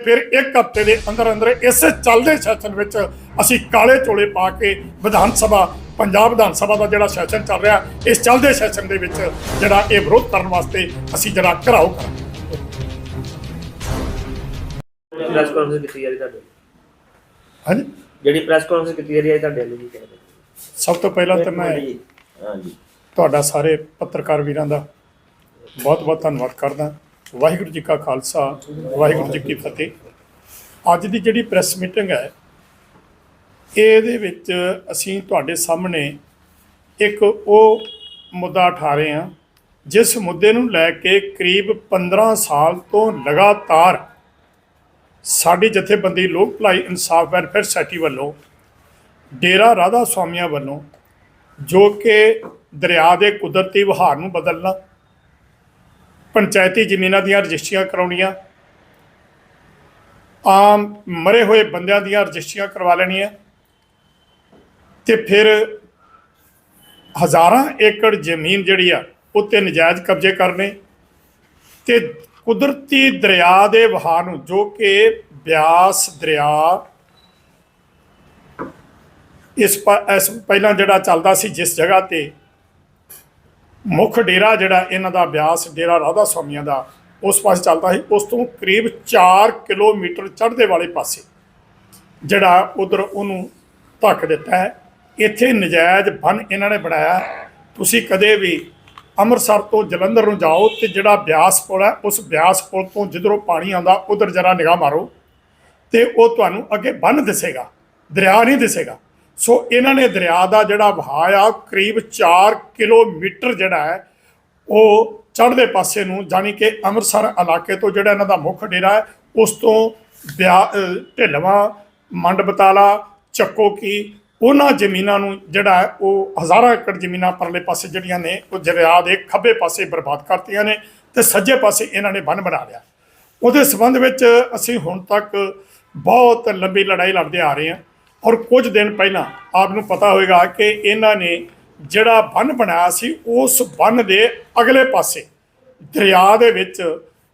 ਫਿਰ ਇੱਕ ਹਫ਼ਤੇ ਦੇ ਅੰਦਰ ਅੰਦਰ ਇਸੇ ਚੱਲਦੇ ਸੈਸ਼ਨ ਵਿੱਚ ਅਸੀਂ ਕਾਲੇ ਚੋਲੇ ਪਾ ਕੇ ਵਿਧਾਨ ਸਭਾ ਪੰਜਾਬ ਵਿਧਾਨ ਸਭਾ ਦਾ ਜਿਹੜਾ ਸੈਸ਼ਨ ਚੱਲ ਰਿਹਾ ਇਸ ਚੱਲਦੇ ਸੈਸ਼ਨ ਦੇ ਵਿੱਚ ਜਿਹੜਾ ਇਹ ਵਿਰੋਧ ਕਰਨ ਵਾਸਤੇ ਅਸੀਂ ਜਿਹੜਾ ਘਰਾਓ ਕਰਾਂਗੇ। ਪ੍ਰੈਸ ਕਾਨਫਰੰਸ ਕੀਤੀ ਜਾ ਰਹੀ ਤੁਹਾਡੇ ਹਾਂਜੀ? ਜਿਹੜੀ ਪ੍ਰੈਸ ਕਾਨਫਰੰਸ ਕੀਤੀ ਜਾ ਰਹੀ ਹੈ ਤੁਹਾਡੇ ਵੱਲੋਂ ਕੀ ਕਹਿੰਦੇ ਸਭ ਤੋਂ ਪਹਿਲਾਂ ਤਾਂ ਮੈਂ ਹਾਂਜੀ। ਤੁਹਾਡਾ ਸਾਰੇ ਪੱਤਰਕਾਰ ਵੀਰਾਂ ਦਾ ਬਹੁਤ ਬਹੁਤ ਧੰਨਵਾਦ ਕਰਦਾ। ਵਾਹਿਗੁਰੂ ਜੀ ਕਾ ਖਾਲਸਾ, ਵਾਹਿਗੁਰੂ ਜੀ ਕੀ ਫਤਿਹ। ਅੱਜ ਦੀ ਜਿਹੜੀ ਪ੍ਰੈਸ ਮੀਟਿੰਗ ਹੈ, ਇਹਦੇ ਵਿੱਚ ਅਸੀਂ ਤੁਹਾਡੇ ਸਾਹਮਣੇ ਇੱਕ ਉਹ ਮੁੱਦਾ ਉਠਾ ਰਹੇ ਹਾਂ, ਜਿਸ ਮੁੱਦੇ ਨੂੰ ਲੈ ਕੇ ਕਰੀਬ 15 ਸਾਲ ਤੋਂ ਲਗਾਤਾਰ ਸਾਡੀ ਜਥੇਬੰਦੀ, ਲੋਕ ਭਲਾਈ, ਇਨਸਾਫ, ਵੈਲਫੇਅਰ ਸੋਸਾਇਟੀ ਵੱਲੋਂ, ਡੇਰਾ ਰਾਧਾ ਸੁਆਮੀਆਂ ਵੱਲੋਂ, ਜੋ ਕਿ ਦਰਿਆ ਦੇ ਕੁਦਰਤੀ ਵਹਾਰ ਨੂੰ ਬਦਲਣਾ ਪੰਚਾਇਤੀ ਜ਼ਮੀਨਾਂ ਦੀਆਂ ਰਜਿਸਟਰੀਆਂ ਕਰਾਉਣੀਆਂ। ਆਮ ਮਰੇ ਹੋਏ ਬੰਦਿਆਂ ਦੀਆਂ ਰਜਿਸਟਰੀਆਂ ਕਰਵਾ ਲੈਣੀਆਂ। ਤੇ ਫਿਰ ਹਜ਼ਾਰਾਂ ਏਕੜ ਜ਼ਮੀਨ ਜਿਹੜੀ ਆ, ਉੱਤੇ ਨਜਾਇਜ਼ ਕਬਜ਼ੇ ਕਰਨੇ। ਤੇ ਕੁਦਰਤੀ ਦਰਿਆ ਦੇ ਵਹਾਅ ਨੂੰ ਜੋ ਕਿ ਬਿਆਸ ਦਰਿਆ, ਇਸ ਪ- ਇਸ ਪਹਿਲਾਂ ਜਿਹੜਾ ਚੱਲਦਾ ਸੀ, ਜਿਸ ਜਗ੍ਹਾ ਤੇ ਮੁੱਖ ਡੇਰਾ ਜਿਹੜਾ ਇਹਨਾਂ ਦਾ ਬਿਆਸ ਡੇਰਾ ਰਾਧਾ ਸਵਾਮੀਆਂ ਦਾ, ਉਸ ਪਾਸੇ ਚੱਲਦਾ ਸੀ। ਉਸ ਤੋਂ ਕਰੀਬ 4 ਕਿਲੋਮੀਟਰ ਚੜ੍ਹਦੇ ਵਾਲੇ ਪਾਸੇ, ਜਿਹੜਾ ਉਧਰ ਉਹਨੂੰ ਧੱਕ ਦਿੱਤਾ ਹੈ। ਇੱਥੇ ਨਜਾਇਜ਼ ਬੰਨ ਇਹਨਾਂ ਨੇ ਬਣਾਇਆ। ਤੁਸੀਂ ਕਦੇ ਵੀ ਅੰਮ੍ਰਿਤਸਰ ਤੋਂ ਜਲੰਧਰ ਨੂੰ ਜਾਓ ਤੇ ਜਿਹੜਾ ਬਿਆਸ ਪੁਲ ਹੈ, ਉਸ ਬਿਆਸ ਪੁਲ ਤੋਂ ਜਿੱਧਰੋਂ ਪਾਣੀ ਆਉਂਦਾ, ਉਧਰ ਜਰਾ ਨਿਗਾਹ ਮਾਰੋ ਤੇ ਉਹ ਤੁਹਾਨੂੰ ਅੱਗੇ ਬੰਨ ਦਿਸੇਗਾ, ਦਰਿਆ ਨਹੀਂ ਦਿਸੇਗਾ। ਸੋ ਇਹਨਾਂ ਨੇ ਦਰਿਆ ਦਾ ਜਿਹੜਾ ਵਹਾਅ ਆ, ਕਰੀਬ 4 ਕਿਲੋਮੀਟਰ ਜਿਹੜਾ ਹੈ, ਉਹ ਚੜ੍ਹਦੇ ਪਾਸੇ ਨੂੰ, ਜਾਣੀ ਕਿ ਅੰਮ੍ਰਿਤਸਰ ਇਲਾਕੇ ਤੋਂ ਜਿਹੜਾ ਇਹਨਾਂ ਦਾ ਮੁੱਖ ਡੇਰਾ ਹੈ, ਉਸ ਤੋਂ ਬਿਆ, ਅਹ, ਢਿੱਲਵਾਂ ਮੰਡ ਬਤਾਲਾ ਚੱਕੋ ਕੀ ਉਹਨਾਂ ਜ਼ਮੀਨਾਂ ਨੂੰ ਜਿਹੜਾ ਹੈ, ਉਹ ਹਜ਼ਾਰਾਂ ਏਕੜ ਜ਼ਮੀਨਾਂ ਪਰਲੇ ਪਾਸੇ ਜਿਹੜੀਆਂ ਨੇ, ਉਹ ਦਰਿਆ ਦੇ ਖੱਬੇ ਪਾਸੇ ਬਰਬਾਦ ਕਰਤੀਆਂ ਨੇ ਤੇ ਸੱਜੇ ਪਾਸੇ ਇਹਨਾਂ ਨੇ ਬੰਨ ਬਣਾ ਲਿਆ। ਉਹਦੇ ਸੰਬੰਧ ਵਿੱਚ ਅਸੀਂ ਹੁਣ ਤੱਕ ਬਹੁਤ ਲੰਬੀ ਲੜਾਈ ਲੜਦੇ ਆ ਰਹੇ ਹਾਂ। ਔਰ ਕੁਝ ਦਿਨ ਪਹਿਲਾਂ ਆਪ ਨੂੰ ਪਤਾ ਹੋਵੇਗਾ ਕਿ ਇਹਨਾਂ ਨੇ ਜਿਹੜਾ ਬੰਨ ਬਣਾਇਆ ਸੀ, ਉਸ ਬੰਨ ਦੇ ਅਗਲੇ ਪਾਸੇ ਦਰਿਆ ਦੇ ਵਿੱਚ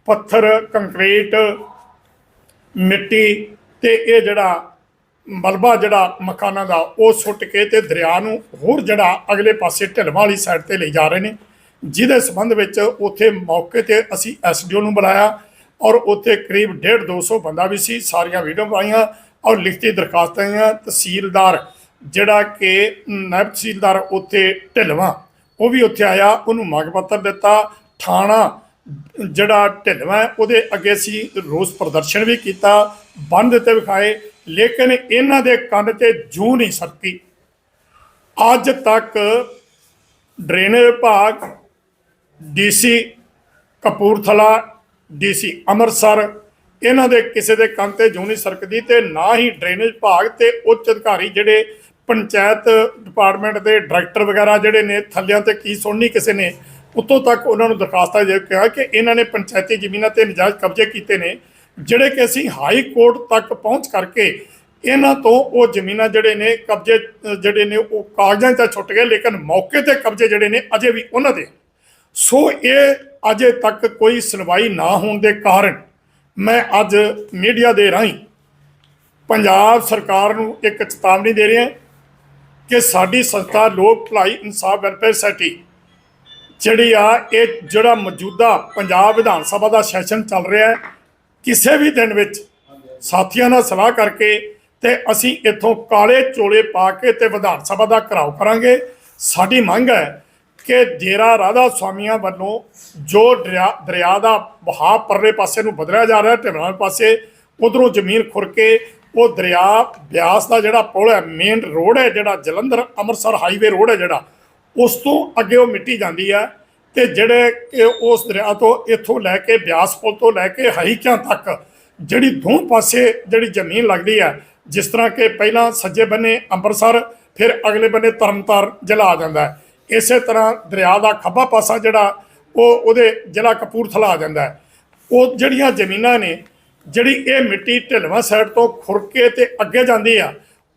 ਪੱਥਰ, ਕੰਕਰੀਟ, ਮਿੱਟੀ ਤੇ ਇਹ ਜਿਹੜਾ ਮਲਬਾ ਜਿਹੜਾ ਮਕਾਨਾਂ ਦਾ, ਉਹ ਸੁੱਟ ਕੇ ਤੇ ਦਰਿਆ ਨੂੰ ਹੋਰ ਜਿਹੜਾ ਅਗਲੇ ਪਾਸੇ ਢਿਲਵਾਂ ਵਾਲੀ ਸਾਈਡ ਤੇ ਲਈ ਜਾ ਰਹੇ ਨੇ। ਜਿਹਦੇ ਸੰਬੰਧ ਵਿੱਚ ਉੱਥੇ ਮੌਕੇ ਤੇ ਅਸੀਂ ਐਸਡੀਓ ਨੂੰ ਬੁਲਾਇਆ ਔਰ ਉੱਥੇ ਕਰੀਬ 1.5 200 ਬੰਦਾ ਵੀ ਸੀ, ਸਾਰੀਆਂ ਵੀਡੀਓ ਪਾਈਆਂ ਔਰ ਲਿਖਤੀ ਦਰਖਾਸਤਾਂ ਆਈਆਂ ਤਹਿਸੀਲਦਾਰ ਜਿਹੜਾ ਕਿ ਨਾਇਬ ਤਹਿਸੀਲਦਾਰ ਉੱਥੇ ਢਿਲਵਾਂ, ਉਹ ਵੀ ਉੱਥੇ ਆਇਆ, ਉਹਨੂੰ ਮੰਗ ਪੱਤਰ ਦਿੱਤਾ, ਥਾਣਾ ਜਿਹੜਾ ਢਿਲਵਾਂ ਉਹਦੇ ਅੱਗੇ ਅਸੀਂ ਰੋਸ ਪ੍ਰਦਰਸ਼ਨ ਵੀ ਕੀਤਾ, ਬੰਦ ਦਿੱਤੇ ਵਿਖਾਏ, ਲੇਕਿਨ ਇਹਨਾਂ ਦੇ ਕੰਨ ਤੇ ਜੂ ਨਹੀਂ ਸਰਕੀ। ਅੱਜ ਤੱਕ ਡਰੇਨੇਜ ਵਿਭਾਗ, ਡੀਸੀ ਕਪੂਰਥਲਾ, ਡੀਸੀ ਅੰਮ੍ਰਿਤਸਰ ਇਹਨਾਂ ਦੇ ਕਿਸੇ ਦੇ ਕੰਨ ਤੇ ਜੂ ਨਹੀਂ ਸਰਕਦੀ ਤੇ ਨਾ ਹੀ ਡਰੇਨੇਜ ਵਿਭਾਗ ਤੇ ਉੱਚ ਅਧਿਕਾਰੀ ਜਿਹੜੇ ਪੰਚਾਇਤ ਡਿਪਾਰਟਮੈਂਟ ਦੇ ਡਾਇਰੈਕਟਰ ਵਗੈਰਾ ਜਿਹੜੇ ਨੇ ਥੱਲਿਆਂ ਤੇ ਕੀ ਸੁਣਨੀ ਕਿਸੇ ਨੇ, ਉੱਤੋਂ ਤੱਕ ਉਹਨਾਂ ਨੂੰ ਦਰਖਾਸਤਾਂ ਦੇ ਕਿਹਾ ਕਿ ਇਹਨਾਂ ਨੇ ਪੰਚਾਇਤੀ ਜ਼ਮੀਨਾਂ ਤੇ ਨਜਾਇਜ਼ ਕਬਜ਼ੇ ਕੀਤੇ ਨੇ, ਜਿਹੜੇ ਕਿ ਅਸੀਂ ਹਾਈ ਕੋਰਟ ਤੱਕ ਪਹੁੰਚ ਕਰਕੇ ਇਹਨਾਂ ਤੋਂ ਉਹ ਜ਼ਮੀਨਾਂ ਜਿਹੜੇ ਨੇ ਕਬਜ਼ੇ, ਜਿਹੜੇ ਨੇ ਉਹ ਕਾਗਜ਼ਾਂ 'ਚ ਛੁੱਟ ਗਏ, ਲੇਕਿਨ ਮੌਕੇ ਤੇ ਕਬਜ਼ੇ ਜਿਹੜੇ ਨੇ ਅਜੇ ਵੀ ਉਹਨਾਂ ਦੇ। ਸੋ ਇਹ ਅਜੇ ਤੱਕ ਕੋਈ ਸੁਣਵਾਈ ਨਾ ਹੋਣ ਦੇ ਕਾਰਨ ਮੈਂ ਅੱਜ ਮੀਡੀਆ ਦੇ ਰਾਹੀਂ ਪੰਜਾਬ ਸਰਕਾਰ ਨੂੰ ਇੱਕ ਚੇਤਾਵਨੀ ਦੇ ਰਿਹਾ ਕਿ ਸਾਡੀ ਸੰਸਥਾ ਲੋਕ ਭਲਾਈ ਇਨਸਾਫ ਵੈਲਫੇਅਰ ਸੋਸਾਇਟੀ ਜਿਹੜੀ ਆ, ਇਹ ਜਿਹੜਾ ਮੌਜੂਦਾ ਪੰਜਾਬ ਵਿਧਾਨ ਸਭਾ ਦਾ ਸੈਸ਼ਨ ਚੱਲ ਰਿਹਾ ਹੈ, ਕਿਸੇ ਵੀ ਦਿਨ ਵਿੱਚ ਸਾਥੀਆਂ ਨਾਲ ਸਲਾਹ ਕਰਕੇ ਤੇ ਅਸੀਂ ਇੱਥੋਂ ਕਾਲੇ ਚੋਲੇ ਪਾ ਕੇ ਤੇ ਵਿਧਾਨ ਸਭਾ ਦਾ ਘਰਾਓ ਕਰਾਂਗੇ। ਸਾਡੀ ਮੰਗ ਹੈ ਕਿ ਜੇਰਾ ਰਾਧਾ ਸਵਾਮੀਆਂ ਵੱਲੋਂ ਜੋ ਦਰਿਆ ਦਰਿਆ ਦਾ ਵਹਾਅ ਪਰਲੇ ਪਾਸੇ ਨੂੰ ਬਦਲਿਆ ਜਾ ਰਿਹਾ ਢਿਮਰਾਂ ਪਾਸੇ ਉਧਰੋਂ ਜ਼ਮੀਨ ਖੁਰ ਕੇ ਉਹ ਦਰਿਆ ਬਿਆਸ ਦਾ ਜਿਹੜਾ ਪੁਲ ਹੈ ਮੇਨ ਰੋਡ ਹੈ ਜਿਹੜਾ ਜਲੰਧਰ ਅੰਮ੍ਰਿਤਸਰ ਹਾਈਵੇ ਰੋਡ ਹੈ ਜਿਹੜਾ, ਉਸ ਤੋਂ ਅੱਗੇ ਉਹ ਮਿੱਟੀ ਜਾਂਦੀ ਹੈ ਤੇ ਜਿਹੜੇ ਕਿ ਉਸ ਦਰਿਆ ਤੋਂ ਇੱਥੋਂ ਲੈ ਕੇ ਬਿਆਸ ਪੁਲ ਤੋਂ ਲੈ ਕੇ ਹਾਈਕਿਆਂ ਤੱਕ ਜਿਹੜੀ ਦੋ ਪਾਸੇ ਜਿਹੜੀ ਜ਼ਮੀਨ ਲੱਗਦੀ ਹੈ, ਜਿਸ ਤਰ੍ਹਾਂ ਕਿ ਪਹਿਲਾਂ ਸੱਜੇ ਬੰਨੇ ਅੰਮ੍ਰਿਤਸਰ, ਫਿਰ ਅਗਲੇ ਬੰਨੇ ਤਰਨਤਾਰਨ ਜ਼ਿਲ੍ਹਾ ਆ ਜਾਂਦਾ ਹੈ। ਇਸੇ ਤਰ੍ਹਾਂ ਦਰਿਆ ਦਾ ਖੱਬਾ ਪਾਸਾ ਜਿਹੜਾ, ਉਹ ਉਹਦੇ ਜ਼ਿਲ੍ਹਾ ਕਪੂਰਥਲਾ ਆ ਜਾਂਦਾ ਹੈ। ਉਹ ਜਿਹੜੀਆਂ ਜ਼ਮੀਨਾਂ ਨੇ, ਜਿਹੜੀ ਇਹ ਮਿੱਟੀ ਢਿਲਵਾਂ ਸਾਈਡ ਤੋਂ ਖੁਰਕੇ ਤੇ ਅੱਗੇ ਜਾਂਦੀ ਆ,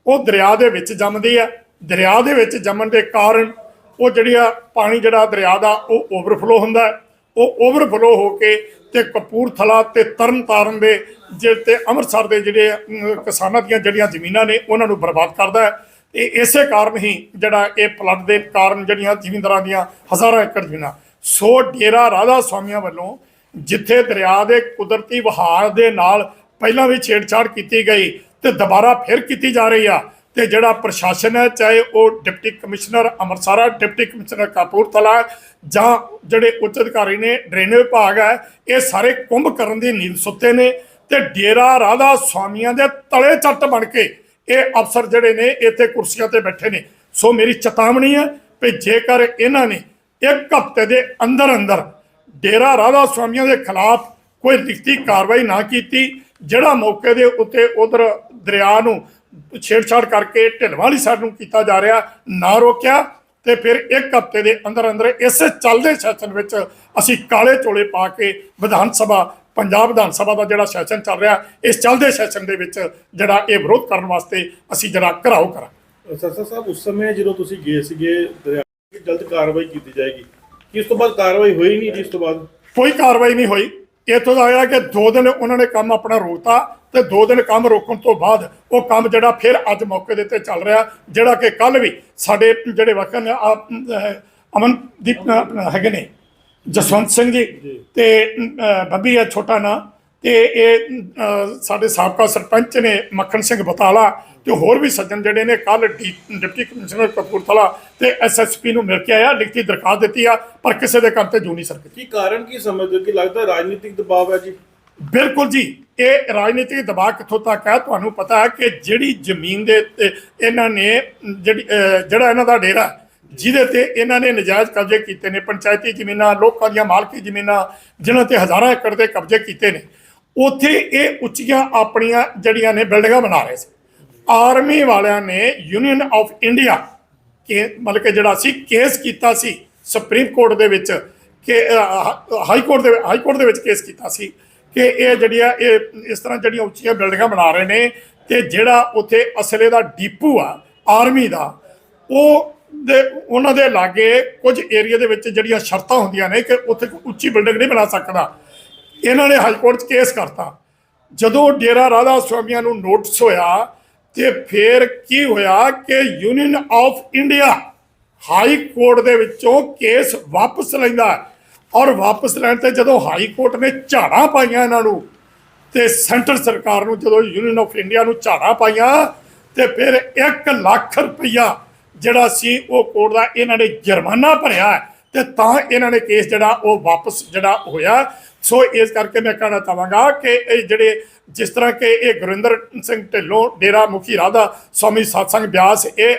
ਉਹ ਦਰਿਆ ਦੇ ਵਿੱਚ ਜੰਮਦੀ ਆ। ਦਰਿਆ ਦੇ ਵਿੱਚ ਜੰਮਣ ਦੇ ਕਾਰਨ ਉਹ ਜਿਹੜੀ ਪਾਣੀ ਜਿਹੜਾ ਦਰਿਆ ਦਾ, ਉਹ ਓਵਰਫਲੋ ਹੁੰਦਾ ਉਹ ਓਵਰਫਲੋ ਹੋ ਕੇ ਤੇ ਤੇ ਕਪੂਰਥਲਾ ਤੇ ਤਰਨਤਾਰਨ ਦੇ ਜਿਹੜੇ ਤੇ ਅੰਮ੍ਰਿਤਸਰ ਦੇ ਜਿਹੜੇ ਕਿਸਾਨਾਂ ਦੀਆਂ ਜਿਹੜੀਆਂ ਜ਼ਮੀਨਾਂ ਨੇ, ਉਹਨਾਂ ਨੂੰ ਬਰਬਾਦ ਕਰਦਾ ਹੈ। ਇਹ ਇਸੇ ਕਾਰਨ ਹੀ ਜਿਹੜਾ ਇਹ ਫਲੱਡ ਦੇ ਕਾਰਨ ਜਿਹੜੀਆਂ ਜ਼ਿਮੀਂਦਾਰਾਂ ਦੀਆਂ ਹਜ਼ਾਰਾਂ ਏਕੜ ਜ਼ਮੀਨਾਂ ਸੋ ਡੇਰਾ ਰਾਧਾ ਸਵਾਮੀਆਂ ਵੱਲੋਂ ਜਿੱਥੇ ਦਰਿਆ ਦੇ ਕੁਦਰਤੀ ਵਹਾਅ ਦੇ ਨਾਲ ਪਹਿਲਾਂ ਵੀ ਛੇੜਛਾੜ ਕੀਤੀ ਗਈ ਤੇ ਦੁਬਾਰਾ ਫਿਰ ਕੀਤੀ ਜਾ ਰਹੀ ਆ, ਤੇ ਜਿਹੜਾ ਪ੍ਰਸ਼ਾਸਨ ਹੈ, ਚਾਹੇ ਉਹ ਡਿਪਟੀ ਕਮਿਸ਼ਨਰ ਅੰਮ੍ਰਿਤਸਰ ਹੈ, ਡਿਪਟੀ ਕਮਿਸ਼ਨਰ ਕਪੂਰਥਲਾ ਜਾਂ ਜਿਹੜੇ ਉੱਚ ਅਧਿਕਾਰੀ ਨੇ, ਡਰੇਨੇਜ ਵਿਭਾਗ ਹੈ, ਇਹ ਸਾਰੇ ਕੁੰਭ ਕਰਨ ਦੀ ਨੀਂਦ ਸੁੱਤੇ ਨੇ ਤੇ ਡੇਰਾ ਰਾਧਾ ਸਵਾਮੀਆਂ ਦੇ ਤਲੇ ਚੱਟ ਬਣ ਕੇ ਇਹ ਅਫਸਰ ਜਿਹੜੇ ਨੇ ਇੱਥੇ ਕੁਰਸੀਆਂ ਤੇ ਬੈਠੇ ਨੇ। ਸੋ ਮੇਰੀ ਚੇਤਾਵਨੀ ਹੈ ਕਿ ਜੇਕਰ ਇਹਨਾਂ ਨੇ ਇੱਕ ਹਫ਼ਤੇ ਦੇ ਅੰਦਰ ਅੰਦਰ ਡੇਰਾ ਰਾਧਾ ਸਵਾਮੀਆਂ ਦੇ ਖਿਲਾਫ ਕੋਈ ਲਿਖਤੀ ਕਾਰਵਾਈ ਨਾ ਕੀਤੀ, ਜਿਹੜਾ ਮੌਕੇ ਦੇ ਉੱਤੇ ਉਧਰ ਦਰਿਆ ਨੂੰ ਛੇੜਛਾੜ ਕਰਕੇ ਢਿਲਵਾਂ ਵਾਲੀ ਸਾਈਡ ਨੂੰ ਕੀਤਾ ਜਾ ਰਿਹਾ, ਨਾ ਰੋਕਿਆ, ਤੇ ਫਿਰ ਇੱਕ ਹਫ਼ਤੇ ਦੇ ਅੰਦਰ ਅੰਦਰ ਇਸੇ ਚੱਲਦੇ ਸੈਸ਼ਨ ਵਿੱਚ ਅਸੀਂ ਕਾਲੇ ਚੋਲੇ ਪਾ ਕੇ ਵਿਧਾਨ ਸਭਾ ਪੰਜਾਬ ਵਿਧਾਨ ਸਭਾ ਦਾ ਜਿਹੜਾ ਸੈਸ਼ਨ ਚੱਲ ਰਿਹਾ ਇਸ ਚੱਲਦੇ ਸੈਸ਼ਨ ਦੇ ਵਿੱਚ ਜਿਹੜਾ ਇਹ ਵਿਰੋਧ ਕਰਨ ਵਾਸਤੇ ਅਸੀਂ ਜਿਹੜਾ ਘਰਾਓ ਕਰਾਂ ਸਰਸਾ ਸਾਹਿਬ ਉਸ ਸਮੇਂ ਜਦੋਂ ਤੁਸੀਂ ਗਏ ਸੀਗੇ ਜਲਦ ਕਾਰਵਾਈ ਕੀਤੀ ਜਾਏਗੀ। ਕਿ ਇਸ ਤੋਂ ਬਾਅਦ ਕਾਰਵਾਈ ਹੋਈ ਨਹੀਂ ਇਸ ਤੋਂ ਬਾਅਦ? ਕੋਈ ਕਾਰਵਾਈ ਨਹੀਂ ਹੋਈ। ਇੱਥੋਂ ਦਾ ਆਇਆ ਕਿ ਦੋ ਦਿਨ ਉਹਨਾਂ ਨੇ ਕੰਮ ਆਪਣਾ ਰੋਕਤਾ ਤੇ ਦੋ ਦਿਨ ਕੰਮ ਰੋਕਣ ਤੋਂ ਬਾਅਦ ਉਹ ਕੰਮ ਜਿਹੜਾ ਫਿਰ ਅੱਜ ਮੌਕੇ ਦੇ ਉੱਤੇ ਚੱਲ ਰਿਹਾ ਜਿਹੜਾ ਕਿ ਕੱਲ ਵੀ ਸਾਡੇ ਜਿਹੜੇ ਵਕਨ ਅਮਨਦੀਪ ਹੈਗੇ ਨੇ ਜਸਵੰਤ ਸਿੰਘ ਜੀ ਤੇ ਬੱਬੀ ਹੈ ਛੋਟਾ ਨਾਂ। ਤੇ ਇਹ ਸਾਡੇ ਸਾਬਕਾ ਸਰਪੰਚ ਨੇ ਮੱਖਣ ਸਿੰਘ ਬਤਾਲਾ ਤੇ ਹੋਰ ਵੀ ਸੱਜਣ ਜਿਹੜੇ ਨੇ ਕੱਲ ਡਿਪਟੀ ਕਮਿਸ਼ਨਰ ਕਪੂਰਥਲਾ ਤੇ ਐਸਐਸਪੀ ਨੂੰ ਮਿਲ ਕੇ ਆਇਆ ਲਿਖਤੀ ਦਰਖਾਸਤ ਦਿੱਤੀ ਆ ਪਰ ਕਿਸੇ ਦੇ ਕੰਮ ਤੇ ਜੂ ਨਹੀਂ ਸਰਕਦੀ ਕੀ ਕਾਰਨ ਕੀ ਸਮਝਦੇ ਕਿ ਲੱਗਦਾ ਰਾਜਨੀਤਿਕ ਦਬਾਅ ਹੈ ਜੀ? ਬਿਲਕੁਲ ਜੀ ਇਹ ਰਾਜਨੀਤਿਕ ਦਬਾਅ ਕਿੱਥੋਂ ਤੱਕ ਹੈ? ਤੁਹਾਨੂੰ ਪਤਾ ਹੈ ਕਿ ਜਿਹੜੀ ਜ਼ਮੀਨ ਦੇ ਇਹਨਾਂ ਨੇ ਜਿਹੜੀ ਜਿਹੜਾ ਇਹਨਾਂ ਦਾ ਡੇਰਾ ਜਿਹਦੇ ਤੇ ਇਹਨਾਂ ਨੇ ਨਜਾਇਜ਼ ਕਬਜ਼ੇ ਕੀਤੇ ਨੇ, ਪੰਚਾਇਤੀ ਜ਼ਮੀਨਾਂ, ਲੋਕਾਂ ਦੀਆਂ ਮਾਲਕੀ ਜ਼ਮੀਨਾਂ, ਜਿਨ੍ਹਾਂ ਤੇ ਹਜ਼ਾਰਾਂ ਏਕੜ ਦੇ ਕਬਜ਼ੇ ਕੀਤੇ ਨੇ। ਉੱਥੇ ਇਹ ਉੱਚੀਆਂ ਆਪਣੀਆਂ ਜਿਹੜੀਆਂ ਨੇ ਬਿਲਡਿੰਗਾਂ ਬਣਾ ਰਹੇ ਸੀ। ਆਰਮੀ ਵਾਲਿਆਂ ਨੇ ਯੂਨੀਅਨ ਆਫ ਇੰਡੀਆ ਕਿ ਮਤਲਬ ਕਿ ਜਿਹੜਾ ਸੀ, ਕੇਸ ਕੀਤਾ ਸੀ ਸੁਪਰੀਮ ਕੋਰਟ ਦੇ ਵਿੱਚ ਕਿ ਹਾਈ ਕੋਰਟ ਦੇ ਹਾਈ ਕੋਰਟ ਦੇ ਵਿੱਚ ਕੇਸ ਕੀਤਾ ਸੀ ਕਿ ਇਹ ਜਿਹੜੀਆਂ, ਇਹ, ਇਸ ਤਰ੍ਹਾਂ ਜਿਹੜੀਆਂ ਉੱਚੀਆਂ ਬਿਲਡਿੰਗਾਂ ਬਣਾ ਰਹੇ ਨੇ ਤੇ ਜਿਹੜਾ ਉੱਥੇ ਅਸਲੇ ਦਾ ਡੀਪੂ ਆ, ਆਰਮੀ ਦਾ, ਉਹ ਦੇ ਉਹਨਾਂ ਦੇ ਲਾਗੇ ਕੁਝ ਏਰੀਆ ਦੇ ਵਿੱਚ ਜਿਹੜੀਆਂ ਸ਼ਰਤਾਂ ਹੁੰਦੀਆਂ ਨੇ ਕਿ ਉੱਥੇ ਉੱਚੀ ਬਿਲਡਿੰਗ ਨਹੀਂ ਬਣਾ ਸਕਦਾ। ਇਹਨਾਂ ਨੇ ਹਾਈ ਕੋਰਟ 'ਚ ਕੇਸ ਕਰਤਾ। ਜਦੋਂ ਡੇਰਾ ਰਾਧਾ ਸਵਾਮੀਆਂ ਨੂੰ ਨੋਟਿਸ ਹੋਇਆ ਤੇ ਫਿਰ ਕੀ ਹੋਇਆ ਕਿ union of India high court ਦੇ ਵਿੱਚੋਂ ਕੇਸ ਵਾਪਸ ਲੈਂਦਾ ਔਰ ਵਾਪਸ ਲੈਣ ਤੇ ਜਦੋਂ ਹਾਈ ਕੋਰਟ ਨੇ ਝਾੜਾਂ ਪਾਈਆਂ ਇਹਨਾਂ ਨੂੰ ਤੇ ਸੈਂਟਰ ਸਰਕਾਰ ਨੂੰ ਜਦੋਂ ਯੂਨੀਅਨ ਆਫ ਇੰਡੀਆ ਨੂੰ ਝਾੜਾਂ ਪਾਈਆਂ ਤੇ ਫਿਰ 1 ਲੱਖ ਰੁਪਈਆ ਜਿਹੜਾ ਸੀ ਉਹ ਕੋਰਟ ਦਾ ਇਹਨਾਂ ਨੇ ਜੁਰਮਾਨਾ ਭਰਿਆ ਹੈ ਤੇ ਤਾਂ ਇਹਨਾਂ ਨੇ ਕੇਸ ਜਿਹੜਾ ਉਹ ਵਾਪਸ ਜਿਹੜਾ ਹੋਇਆ। ਸੋ ਇਸ ਕਰਕੇ ਮੈਂ ਕਹਿਣਾ ਚਾਹਾਂਗਾ ਕਿ ਇਹ ਜਿਹੜੇ ਜਿਸ ਤਰ੍ਹਾਂ ਕਿ ਇਹ ਗੁਰਿੰਦਰ ਸਿੰਘ ਢਿੱਲੋਂ, ਡੇਰਾ ਮੁਖੀ ਰਾਧਾ ਸਵਾਮੀ ਸਤਸੰਗ ਬਿਆਸ, ਇਹ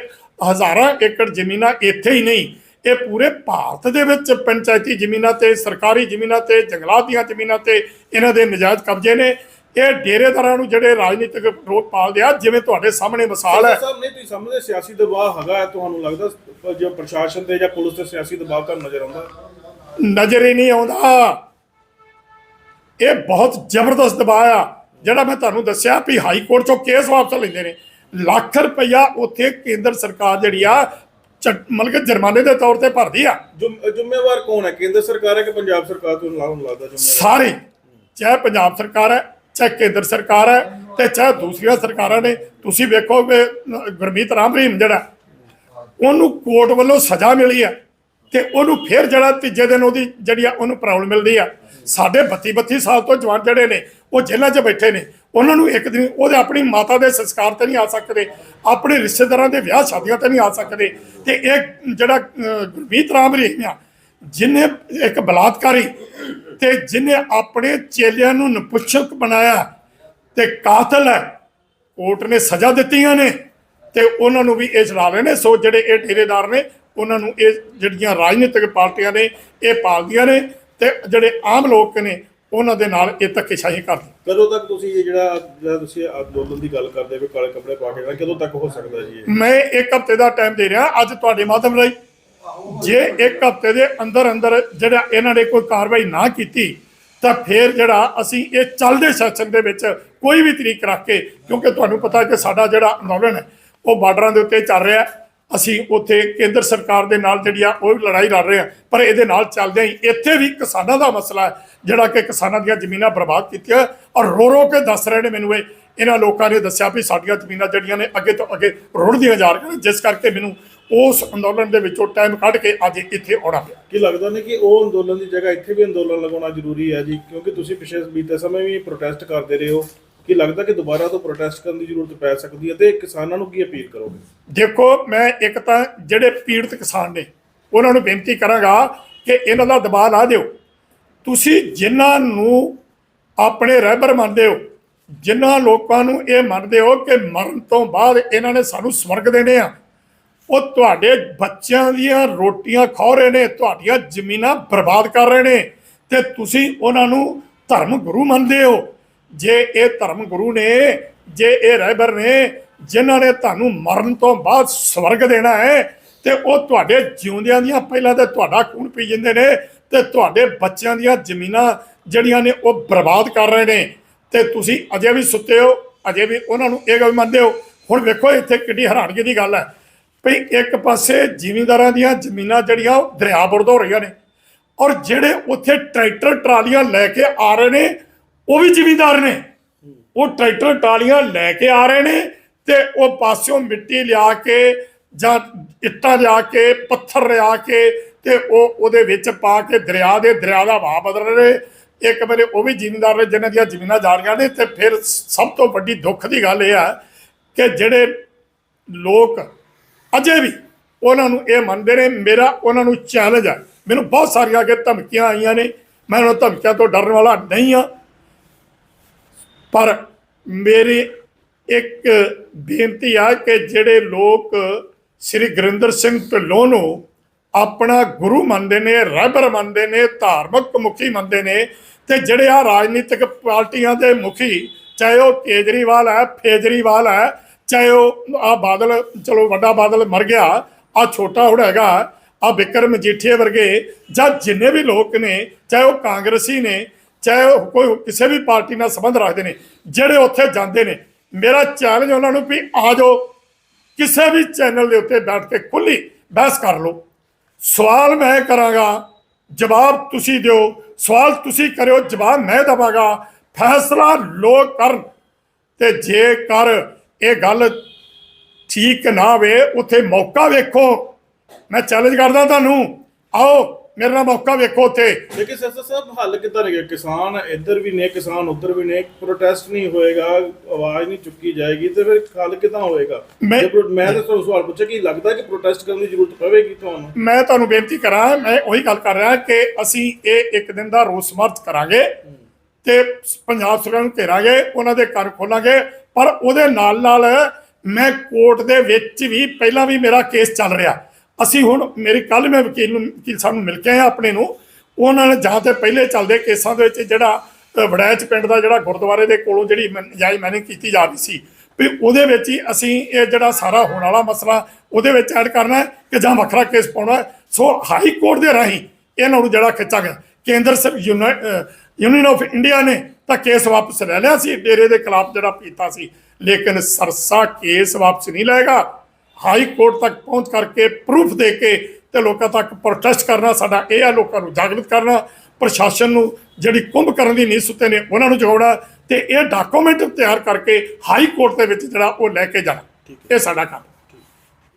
ਹਜ਼ਾਰਾਂ ਏਕੜ ਜ਼ਮੀਨਾਂ ਇੱਥੇ ਹੀ ਨਹੀਂ, ਇਹ ਪੂਰੇ ਭਾਰਤ ਦੇ ਵਿੱਚ ਪੰਚਾਇਤੀ ਜ਼ਮੀਨਾਂ ਤੇ, ਸਰਕਾਰੀ ਜ਼ਮੀਨਾਂ ਤੇ, ਜੰਗਲਾਤ ਦੀਆਂ ਜ਼ਮੀਨਾਂ ਤੇ ਇਹਨਾਂ ਦੇ ਨਜਾਇਜ਼ ਕਬਜ਼ੇ ਨੇ। ਇਹ ਡੇਰੇਦਾਰਾਂ ਨੂੰ ਜਿਹੜੇ ਰਾਜਨੀਤਿਕ ਵਿਰੋਧ ਪਾਲਦੇ ਆ ਜਿਵੇਂ ਤੁਹਾਡੇ ਸਾਹਮਣੇ ਮਿਸਾਲ ਹੈ। ਸਾਹਿਬ ਨਹੀਂ ਤੁਸੀਂ ਸਮਝਦੇ ਸਿਆਸੀ ਦਬਾਅ ਹੈਗਾ ਤੁਹਾਨੂੰ ਲੱਗਦਾ ਜੋ ਪ੍ਰਸ਼ਾਸਨ ਤੇ ਜਾਂ ਪੁਲਿਸ ਤੇ ਸਿਆਸੀ ਦਬਾਅ ਤੁਹਾਨੂੰ ਨਜ਼ਰ ਆਉਂਦਾ? ਨਜ਼ਰ ਹੀ ਨਹੀਂ ਆਉਂਦਾ। ਇਹ ਬਹੁਤ ਜ਼ਬਰਦਸਤ ਦਬਾਅ ਆ ਜਿਹੜਾ ਮੈਂ ਤੁਹਾਨੂੰ ਦੱਸਿਆ ਵੀ ਹਾਈ ਕੋਰਟ ਚੋਂ ਕੇਸ ਵਾਪਸ ਲੈਂਦੇ ਨੇ। ਲੱਖ ਰੁਪਈਆ ਉੱਥੇ ਕੇਂਦਰ ਸਰਕਾਰ ਜਿਹੜੀ ਆ ਮਤਲਬ ਕਿ ਜੁਰਮਾਨੇ ਦੇ ਤੌਰ ਤੇ ਭਰਦੀ ਆ। ਜ਼ਿੰਮ- ਜ਼ਿੰਮੇਵਾਰ ਕੌਣ ਹੈ? ਕੇਂਦਰ ਸਰਕਾਰ ਹੈ ਕਿ ਪੰਜਾਬ ਸਰਕਾਰ? ਤੁਹਾਨੂੰ ਤੁਹਾਨੂੰ ਲੱਗਦਾ ਸਾਰੇ ਚਾਹੇ ਪੰਜਾਬ ਸਰਕਾਰ ਹੈ ਚਾਹੇ ਕੇਂਦਰ ਸਰਕਾਰ ਹੈ ਤੇ ਚਾਹੇ ਦੂਸਰੀਆਂ ਸਰਕਾਰਾਂ ਨੇ, ਤੁਸੀਂ ਵੇਖੋ ਕਿ ਗੁਰਮੀਤ ਰਾਮ ਰਹੀਮ ਜਿਹੜਾ, ਉਹਨੂੰ ਕੋਰਟ ਵੱਲੋਂ ਸਜ਼ਾ ਮਿਲੀ ਹੈ ਤੇ ਉਹਨੂੰ ਫਿਰ ਜਿਹੜਾ ਤੀਜੇ ਦਿਨ ਉਹਦੀ ਜਿਹੜੀ ਆ, ਉਹਨੂੰ ਪ੍ਰੋਬਲਮ ਮਿਲਦੀ ਆ। ਸਾਡੇ 32 32 ਸਾਲ ਤੋਂ ਜਵਾਨ ਜਿਹੜੇ ਨੇ, ਉਹ ਜੇਲ੍ਹਾਂ 'ਚ ਬੈਠੇ ਨੇ। ਉਹਨਾਂ ਨੂੰ ਇੱਕ ਦਿਨ, ਉਹਦੇ ਆਪਣੀ ਮਾਤਾ ਦੇ ਸੰਸਕਾਰ ਤੇ ਨਹੀਂ ਆ ਸਕਦੇ, ਆਪਣੇ ਰਿਸ਼ਤੇਦਾਰਾਂ ਦੇ ਵਿਆਹ ਸ਼ਾਦੀਆਂ ਤੇ ਨਹੀਂ ਆ ਸਕਦੇ। ਤੇ ਇਹ ਜਿਹੜਾ ਗੁਰਮੀਤ ਰਾਮ ਰਹੀਮ ਆ ਜਿਨੇ ਇੱਕ ਬਲਾਤਕਾਰੀ ਤੇ ਜਿਨੇ ਆਪਣੇ ਚੇਲਿਆਂ ਨੂੰ ਨਪੁੱਛਕ ਬਣਾਇਆ ਤੇ ਕਾਤਲ ਹੈ ਕੋਰਟ ਨੇ ਸਜ਼ਾ ਦਿੱਤੀਆਂ ਨੇ ਤੇ ਉਹਨਾਂ ਨੂੰ ਵੀ ਇਹ ਚਲਾ ਰਹੇ ਨੇ ਸੋ ਜਿਹੜੇ ਇਹ ਠੇਰੇਦਾਰ ਨੇ ਉਹਨਾਂ ਨੂੰ ਇਹ ਜਿਹੜੀਆਂ ਰਾਜਨੀਤਿਕ ਪਾਰਟੀਆਂ ਨੇ ਇਹ ਪਾਲਦੀਆਂ ਨੇ ਤੇ ਜਿਹੜੇ ਆਮ ਲੋਕ ਨੇ ਉਹਨਾਂ ਦੇ ਨਾਲ ਇਹ ਧੱਕੇਸ਼ਾਹੀ ਕਰਦੀ ਕਦੋਂ ਤੱਕ ਤੁਸੀਂ ਇਹ ਜਿਹੜਾ ਜਿਹੜਾ ਤੁਸੀਂ ਅੰਦੋਲਨ ਦੀ ਗੱਲ ਕਰਦੇ ਹੋ ਕਾਲੇ ਕੱਪੜੇ ਪਾ ਕੇ ਕਦੋਂ ਤੱਕ ਹੋ ਸਕਦਾ ਜੀ ਮੈਂ ਇੱਕ ਹਫ਼ਤੇ ਦਾ ਟਾਈਮ ਦੇ ਰਿਹਾ ਅੱਜ ਤੁਹਾਡੇ ਮਾਧਿਅਮ ਰਾਹੀਂ। ਜੇ ਇੱਕ ਹਫ਼ਤੇ ਦੇ ਅੰਦਰ ਅੰਦਰ ਜਿਹੜਾ ਇਹਨਾਂ ਨੇ ਕੋਈ ਕਾਰਵਾਈ ਨਾ ਕੀਤੀ, ਤਾਂ ਫਿਰ ਜਿਹੜਾ ਅਸੀਂ ਇਹ ਚੱਲਦੇ ਸੈਸ਼ਨ ਦੇ ਵਿੱਚ ਕੋਈ ਵੀ ਤਰੀਕ ਰੱਖ ਕੇ, ਕਿਉਂਕਿ ਤੁਹਾਨੂੰ ਪਤਾ ਕਿ ਸਾਡਾ ਜਿਹੜਾ ਅੰਦੋਲਨ ਹੈ, ਉਹ ਬਾਰਡਰਾਂ ਦੇ ਉੱਤੇ ਚੱਲ ਰਿਹਾ ਅਸੀਂ ਉੱਥੇ ਕੇਂਦਰ ਸਰਕਾਰ ਦੇ ਨਾਲ ਜਿਹੜੀ ਆ ਉਹ ਵੀ ਲੜਾਈ ਲੜ ਰਹੇ ਆ ਪਰ ਇਹਦੇ ਨਾਲ ਚੱਲਦੇ ਹੀ ਇੱਥੇ ਵੀ ਕਿਸਾਨਾਂ ਦਾ ਮਸਲਾ ਹੈ, ਜਿਹੜਾ ਕਿ ਕਿਸਾਨਾਂ ਦੀਆਂ ਜ਼ਮੀਨਾਂ ਬਰਬਾਦ ਕੀਤੀਆਂ ਔਰ ਰੋ ਰੋ ਕੇ ਦੱਸ ਰਹੇ ਨੇ ਮੈਨੂੰ ਇਹ, ਇਹਨਾਂ ਲੋਕਾਂ ਨੇ ਦੱਸਿਆ ਵੀ ਸਾਡੀਆਂ ਜ਼ਮੀਨਾਂ ਜਿਹੜੀਆਂ ਨੇ ਅੱਗੇ ਤੋਂ ਅੱਗੇ ਰੁੜਦੀਆਂ ਜਾ ਰਹੀਆਂ ਜਿਸ ਕਰਕੇ ਮੈਨੂੰ ਉਸ ਅੰਦੋਲਨ ਦੇ ਵਿੱਚੋਂ ਟਾਈਮ ਕੱਢ ਕੇ ਅੱਜ ਇੱਥੇ ਆਉਣਾ ਪਿਆ। ਕੀ ਲੱਗਦਾ ਨਹੀਂ ਕਿ ਉਹ ਅੰਦੋਲਨ ਦੀ ਜਗ੍ਹਾ ਇੱਥੇ ਵੀ ਅੰਦੋਲਨ ਲਗਾਉਣਾ ਜ਼ਰੂਰੀ ਹੈ ਜੀ? ਕਿਉਂਕਿ ਤੁਸੀਂ ਪਿਛਲੇ ਬੀਤੇ ਸਮੇਂ ਵੀ ਪ੍ਰੋਟੈਸਟ ਕਰਦੇ ਰਹੇ ਹੋ। ਕੀ ਲੱਗਦਾ ਕਿ ਦੁਬਾਰਾ ਤੋਂ ਪ੍ਰੋਟੈਸਟ ਕਰਨ ਦੀ ਜ਼ਰੂਰਤ ਪੈ ਸਕਦੀ ਹੈ ਤੇ ਕਿਸਾਨਾਂ ਨੂੰ ਕੀ ਅਪੀਲ ਕਰੋਗੇ? ਦੇਖੋ ਮੈਂ ਇੱਕ ਤਾਂ ਜਿਹੜੇ ਪੀੜਤ ਕਿਸਾਨ ਨੇ ਉਹਨਾਂ ਨੂੰ ਬੇਨਤੀ ਕਰਾਂਗਾ ਕਿ ਇਹਨਾਂ ਦਾ ਦਬਾਅ ਲਾ ਦਿਓ। ਤੁਸੀਂ ਜਿਨ੍ਹਾਂ ਨੂੰ ਆਪਣੇ ਰਹਿਬਰ ਮੰਨਦੇ ਹੋ ਜਿਨ੍ਹਾਂ ਲੋਕਾਂ ਨੂੰ ਇਹ ਮੰਨਦੇ ਹੋ ਕਿ ਮਰਨ ਤੋਂ ਬਾਅਦ ਇਹਨਾਂ ਨੇ ਸਾਨੂੰ ਸਵਰਗ ਦੇਣੇ ਆ। ਉਹ ਤੁਹਾਡੇ ਬੱਚਿਆਂ ਦੀਆਂ ਰੋਟੀਆਂ ਖਾ ਰਹੇ ਨੇ, ਤੁਹਾਡੀਆਂ ਜ਼ਮੀਨਾਂ ਬਰਬਾਦ ਕਰ ਰਹੇ ਨੇ ਤੇ ਤੁਸੀਂ ਉਹਨਾਂ ਨੂੰ ਧਰਮ ਗੁਰੂ ਮੰਨਦੇ ਹੋ। ਜੇ ਇਹ ਧਰਮ ਗੁਰੂ ਨੇ, ਜੇ ਇਹ ਰਹਿਬਰ ਨੇ, ਜਿਨ੍ਹਾਂ ਨੇ ਤੁਹਾਨੂੰ ਮਰਨ ਤੋਂ ਬਾਅਦ ਸਵਰਗ ਦੇਣਾ ਹੈ, ਤੇ ਉਹ ਤੁਹਾਡੇ ਜਿਉਂਦਿਆਂ ਦੀਆਂ ਪਹਿਲਾਂ ਤੇ ਤੁਹਾਡਾ ਖੂਨ ਪੀ ਜਾਂਦੇ ਨੇ ਤੇ ਤੁਹਾਡੇ ਬੱਚਿਆਂ ਦੀਆਂ ਜ਼ਮੀਨਾਂ ਜਿਹੜੀਆਂ ਨੇ ਉਹ ਬਰਬਾਦ ਕਰ ਰਹੇ ਨੇ। ਤੇ ਤੁਸੀਂ ਅਜੇ ਵੀ ਸੁੱਤੇ ਹੋ, ਅਜੇ ਵੀ ਉਹਨਾਂ ਨੂੰ ਇਹ ਗੱਲ ਮੰਨਦੇ ਹੋ। ਹੁਣ ਵੇਖੋ ਇੱਥੇ ਕਿੰਨੀ ਹੈਰਾਨਗੀ ਦੀ ਗੱਲ ਹੈ। ਵੀ ਇੱਕ ਪਾਸੇ ਜ਼ਿਮੀਂਦਾਰਾਂ ਦੀਆਂ ਜ਼ਮੀਨਾਂ ਜਿਹੜੀਆਂ ਉਹ ਦਰਿਆ ਬੁਰਦ ਹੋ ਰਹੀਆਂ ਨੇ ਔਰ ਜਿਹੜੇ ਉੱਥੇ ਟਰੈਕਟਰ ਟਰਾਲੀਆਂ ਲੈ ਕੇ ਆ ਰਹੇ ਨੇ, ਉਹ ਵੀ ਜ਼ਿਮੀਂਦਾਰ ਨੇ। ਉਹ ਟਰੈਕਟਰ ਟਰਾਲੀਆਂ ਲੈ ਕੇ ਆ ਰਹੇ ਨੇ ਤੇ ਉਹ ਪਾਸਿਓਂ ਮਿੱਟੀ ਲਿਆ ਕੇ ਜਾਂ ਇੱਟਾਂ ਲਿਆ ਕੇ, ਪੱਥਰ ਲਿਆ ਕੇ ਤੇ ਉਹ ਉਹਦੇ ਵਿੱਚ ਪਾ ਕੇ ਦਰਿਆ ਦੇ ਦਰਿਆ ਦਾ ਵਹਾਅ ਬਦਲ ਰਹੇ ਇੱਕ ਮੇਰੇ ਉਹ ਵੀ ਜ਼ਿਮੀਂਦਾਰ ਨੇ ਜਿਨ੍ਹਾਂ ਦੀਆਂ ਜ਼ਮੀਨਾਂ ਜਾ ਰਹੀਆਂ ਨੇ ਤੇ ਫਿਰ ਸਭ ਤੋਂ ਵੱਡੀ ਦੁੱਖ ਦੀ ਗੱਲ ਇਹ ਹੈ ਕਿ ਜਿਹੜੇ ਲੋਕ ਅਜੇ ਵੀ ਉਹਨਾਂ ਨੂੰ ਇਹ ਮੰਨਦੇ ਨੇ, ਮੇਰਾ ਉਹਨਾਂ ਨੂੰ ਚੈਲੰਜ ਹੈ ਮੈਨੂੰ ਬਹੁਤ ਸਾਰੀਆਂ ਅੱਗੇ ਧਮਕੀਆਂ ਆਈਆਂ ਨੇ। ਮੈਂ ਉਹਨਾਂ ਧਮਕੀਆਂ ਤੋਂ ਡਰਨ ਵਾਲਾ ਨਹੀਂ ਆ ਪਰ ਮੇਰੀ ਇੱਕ ਬੇਨਤੀ ਆ ਕਿ ਜਿਹੜੇ ਲੋਕ ਸ੍ਰੀ ਗੁਰਿੰਦਰ ਸਿੰਘ ਢਿੱਲੋਂ ਨੂੰ ਆਪਣਾ ਗੁਰੂ ਮੰਨਦੇ ਨੇ ਰਹਿਬਰ ਮੰਨਦੇ ਨੇ, ਧਾਰਮਿਕ ਮੁਖੀ ਮੰਨਦੇ ਨੇ ਤੇ ਜਿਹੜੇ ਆ ਰਾਜਨੀਤਿਕ ਪਾਰਟੀਆਂ ਦੇ ਮੁਖੀ, ਚਾਹੇ ਉਹ ਕੇਜਰੀਵਾਲ ਹੈ, ਫੇਜਰੀਵਾਲ ਹੈ ਚਾਹੇ ਉਹ ਆ ਬਾਦਲ, ਚਲੋ ਵੱਡਾ ਬਾਦਲ ਮਰ ਗਿਆ ਆ ਛੋਟਾ ਹੁਣ ਹੈਗਾ ਆ ਬਿਕਰਮ ਮਜੀਠੀਏ ਵਰਗੇ, ਜਾਂ ਜਿੰਨੇ ਵੀ ਲੋਕ ਨੇ, ਚਾਹੇ ਉਹ ਕਾਂਗਰਸੀ ਨੇ, ਚਾਹੇ ਉਹ ਕੋਈ ਕਿਸੇ ਵੀ ਪਾਰਟੀ ਨਾਲ ਸੰਬੰਧ ਰੱਖਦੇ ਨੇ, ਜਿਹੜੇ ਉੱਥੇ ਜਾਂਦੇ ਨੇ, ਮੇਰਾ ਚੈਲੰਜ ਉਹਨਾਂ ਨੂੰ ਵੀ ਆ ਜਾਓ, ਕਿਸੇ ਵੀ ਚੈਨਲ ਦੇ ਉੱਤੇ ਬੈਠ ਕੇ ਖੁੱਲੀ ਬਹਿਸ ਕਰ ਲਓ। ਸਵਾਲ ਮੈਂ ਕਰਾਂਗਾ, ਜਵਾਬ ਤੁਸੀਂ ਦਿਓ, ਸਵਾਲ ਤੁਸੀਂ ਕਰਿਓ, ਜਵਾਬ ਮੈਂ ਦਵਾਂਗਾ, ਫੈਸਲਾ ਲੋਕ ਕਰਨ। ਤੇ ਜੇਕਰ ਇਹ ਗੱਲ ਠੀਕ ਨਾ ਹੋਵੇ ਉੱਥੇ ਮੌਕਾ ਵੇਖੋ। ਮੈਂ ਚੈਲੰਜ ਕਰਦਾ ਤੁਹਾਨੂੰ। ਆਓ ਮੇਰੇ ਨਾਲ ਮੌਕਾ ਵੇਖੋ ਉੱਥੇ। ਲੇਕਿਨ ਸਰਸਾ ਸਾਹਿਬ ਹੱਲ ਕਿੱਦਾਂ ਰਹੇਗਾ ਕਿਸਾਨ ਇੱਧਰ ਵੀ ਨੇ ਕਿਸਾਨ ਉੱਧਰ ਵੀ ਨੇ। ਪ੍ਰੋਟੈਸਟ ਨਹੀਂ ਹੋਏਗਾ ਆਵਾਜ਼ ਨਹੀਂ ਚੁੱਕੀ ਜਾਏਗੀ ਤੇ ਫਿਰ ਹੱਲ ਕਿੱਦਾਂ ਹੋਏਗਾ? ਮੈਂ- ਮੈਂ ਤਾਂ ਤੁਹਾਨੂੰ ਸਵਾਲ ਪੁੱਛਿਆ ਕਿ ਲੱਗਦਾ ਕਿ ਪ੍ਰੋਟੈਸਟ ਕਰਨ ਦੀ ਜ਼ਰੂਰਤ ਪਵੇਗੀ ਤੁਹਾਨੂੰ? ਮੈਂ ਤੁਹਾਨੂੰ ਬੇਨਤੀ ਕਰਾਂ ਮੈਂ ਉਹੀ ਗੱਲ ਕਰ ਰਿਹਾ ਕਿ ਅਸੀਂ ਇਹ ਇੱਕ ਦਿਨ ਦਾ ਰੋਸ ਮਾਰਚ ਕਰਾਂਗੇ ਤੇ ਪੰਜਾਬ ਸਰਕਾਰ ਨੂੰ ਘੇਰਾਂਗੇ ਉਹਨਾਂ ਦੇ ਘਰ ਖੋਲਾਂਗੇ। ਪਰ ਉਹਦੇ ਨਾਲ ਨਾਲ ਮੈਂ ਕੋਰਟ ਦੇ ਵਿੱਚ ਵੀ ਪਹਿਲਾਂ ਵੀ ਮੇਰਾ ਕੇਸ ਚੱਲ ਰਿਹਾ। ਅਸੀਂ ਹੁਣ ਮੇਰੀ ਕੱਲ ਮੈਂ ਵਕੀਲ ਨੂੰ ਵਕੀਲ ਸਾਹਿਬ ਨੂੰ ਮਿਲ ਕੇ ਆਇਆ ਆਪਣੇ ਨੂੰ। ਉਹਨਾਂ ਨੇ ਜਾਂ ਤੇ ਪਹਿਲੇ ਚੱਲਦੇ ਕੇਸਾਂ ਦੇ ਵਿੱਚ ਜਿਹੜਾ ਅ, ਵੜੈਚ ਪਿੰਡ ਦਾ ਜਿਹੜਾ ਗੁਰਦੁਆਰੇ ਦੇ ਕੋਲੋਂ ਜਿਹੜੀ ਮਨ- ਨਜਾਇਜ਼ ਕੀਤੀ ਜਾ ਰਹੀ ਸੀ। ਵੀ ਉਹਦੇ ਵਿੱਚ ਹੀ ਅਸੀਂ ਇਹ ਜਿਹੜਾ ਸਾਰਾ ਹੋਣ ਵਾਲਾ ਮਸਲਾ ਉਹਦੇ ਵਿੱਚ ਐਡ ਕਰਨਾ ਹੈ ਕਿ ਜਾਂ ਵੱਖਰਾ ਕੇਸ ਪਾਉਣਾ। ਸੋ ਹਾਈ ਕੋਰਟ ਦੇ ਰਾਹੀਂ ਇਹਨਾਂ ਨੂੰ ਜਿਹੜਾ ਖਿੱਚਾ ਗਿਆ। ਕੇਂਦਰ ਸਰ ਯੂਨੀਅਨ ਆਫ ਇੰਡੀਆ ਨੇ ਤਾਂ ਕੇਸ ਵਾਪਸ ਲੈ ਲਿਆ ਸੀ। ਡੇਰੇ ਦੇ ਖਿਲਾਫ ਜਿਹੜਾ ਪੀਤਾ ਸੀ। ਲੇਕਿਨ ਸਰਸਾ ਕੇਸ ਵਾਪਸ ਨਹੀਂ ਲਏਗਾ। ਹਾਈ ਕੋਰਟ ਤੱਕ ਪਹੁੰਚ ਕਰਕੇ ਪ੍ਰੂਫ ਦੇ ਕੇ ਤੇ ਲੋਕਾਂ ਤੱਕ ਪ੍ਰੋਟੈਸਟ ਕਰਨਾ ਸਾਡਾ ਇਹ ਆ ਲੋਕਾਂ ਨੂੰ ਜਾਗਰੂਕ ਕਰਨਾ। ਪ੍ਰਸ਼ਾਸਨ ਨੂੰ ਜਿਹੜੀ ਕੁੰਭ ਕਰਨ ਦੀ ਨੀਂਦ ਸੁੱਤੇ ਨੇ ਉਹਨਾਂ ਨੂੰ ਜਗਾਉਣਾ ਤੇ ਇਹ ਡਾਕੂਮੈਂਟ ਤਿਆਰ ਕਰਕੇ ਹਾਈ ਕੋਰਟ ਦੇ ਵਿੱਚ ਜਿਹੜਾ ਉਹ ਲੈ ਕੇ ਜਾਣਾ। ਇਹ ਸਾਡਾ ਕੰਮ